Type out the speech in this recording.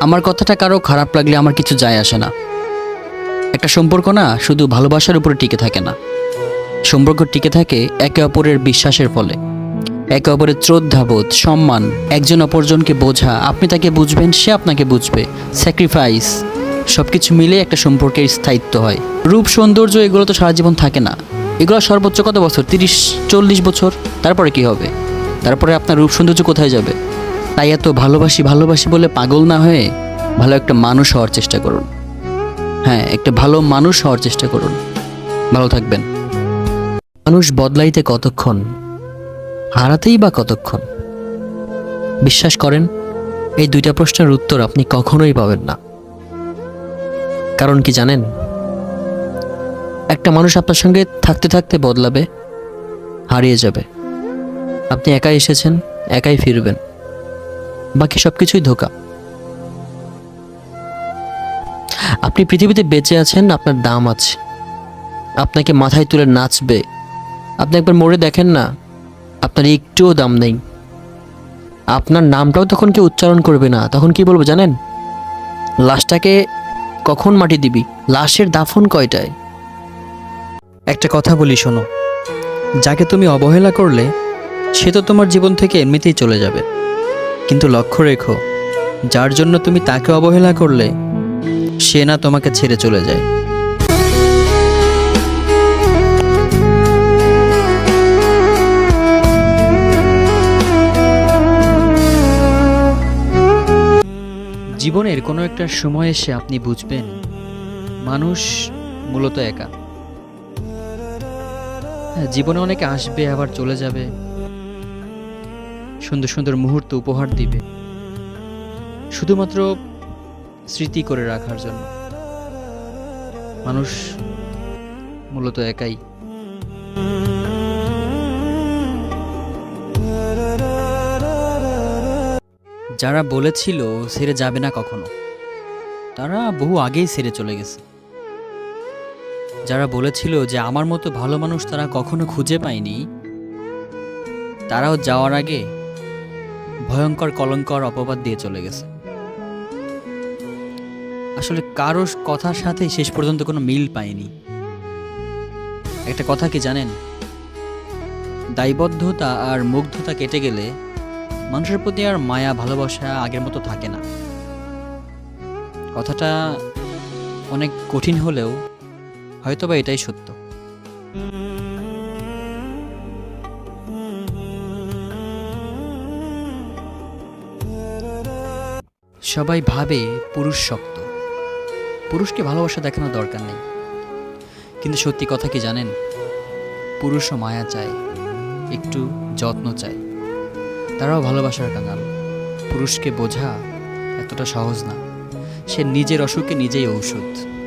আমার কথাটা কারও খারাপ লাগলে আমার কিছু যায় আসে না। একটা সম্পর্ক না, শুধু ভালোবাসার উপরে টিকে থাকে না। সম্পর্ক টিকে থাকে একে অপরের বিশ্বাসের ফলে। একে অপরের শ্রদ্ধাবোধ, সম্মান, একজন অপরজনকে বোঝা, আপনি তাকে বুঝবেন, সে আপনাকে বুঝবে। স্যাক্রিফাইস সব কিছু মিলে একটা সম্পর্কের স্থায়িত্ব হয়। রূপ, সৌন্দর্য, এগুলো তো সারা জীবন থাকে না। এগুলো সর্বোচ্চ কত বছর? তিরিশ, চল্লিশ বছর? তারপরে কি হবে? তারপরে আপনার রূপ, সৌন্দর্য কোথায় যাবে? তাই এত ভালোবাসি ভালোবাসি বলে পাগল না হয়ে ভালো একটা মানুষ হওয়ার চেষ্টা করুন। হ্যাঁ একটা ভালো মানুষ হওয়ার চেষ্টা করুন। ভালো থাকবেন। মানুষ বদলাইতে কতক্ষণ? হারাতেই বা কতক্ষণ? বিশ্বাস করেন, এই দুইটা প্রশ্নের উত্তর আপনি কখনোই পাবেন না। কারণ কি জানেন? একটা মানুষ আপনার সঙ্গে থাকতে থাকতে বদলাবে, হারিয়ে যাবে। আপনি একাই এসেছেন, একাই ফিরবেন। বাকি সব কিছুই ধোকা। আপনি পৃথিবীতে বেঁচে আছেন, আপনার দাম আছে। আপনাকে মাথায় তুলে নাচবে। আপনি একবার মরে দেখেন না, আপনার একটুও দাম নেই। আপনার নামটাও তখন কেউ উচ্চারণ করবে না, তখন কি বলব জানেন? লাশটাকে কখন মাটি দিবি? লাশের দাফন কয়টায়? একটা কথা বলি শোনো, যাকে তুমি অবহেলা করলে, সে তো তোমার জীবন থেকে এমনিতেই চলে যাবে। কিন্তু লক্ষ্য রেখো, যার জন্য তুমি তাকে অবহেলা করলে, সে না তোমাকে ছেড়ে চলে যায়। জীবনের কোনো একটা সময় এসে আপনি বুঝবেন, মানুষ মূলত একা। হ্যাঁ জীবনে অনেকে আসবে, আবার চলে যাবে। সুন্দর সুন্দর মুহূর্ত উপহার দিবে। শুধুমাত্র স্মৃতি করে রাখার জন্য। মানুষ মূলত একাই। যারা বলেছিল সেরে যাবে না কখনো, তারা বহু আগেই সেরে চলে গেছে। যারা বলেছিল যে আমার মতো ভালো মানুষ তারা কখনো খুঁজে পায়নি, তারাও যাওয়ার আগে ভয়ঙ্কর কলঙ্কর অপবাদ দিয়ে চলে গেছে। আসলে কারও কথার সাথে শেষ পর্যন্ত কোনো মিল পায়নি। একটা কথা কি জানেন? দায়বদ্ধতা আর মুগ্ধতা কেটে গেলে মানুষের প্রতি আর মায়া, ভালোবাসা আগের মতো থাকে না। কথাটা অনেক কঠিন হলেও হয়তোবা এটাই সত্য। সবাই ভাবে পুরুষ শক্ত। পুরুষকে ভালোবাসা দেখানোর দরকার নেই। কিন্তু সত্যি কথা কি জানেন? পুরুষও মায়া চায়, একটু যত্ন চায়। তারাও ভালোবাসার কাঙাল। পুরুষকে বোঝা এতটা সহজ না। সে নিজের অসুখে নিজেই ঔষধ।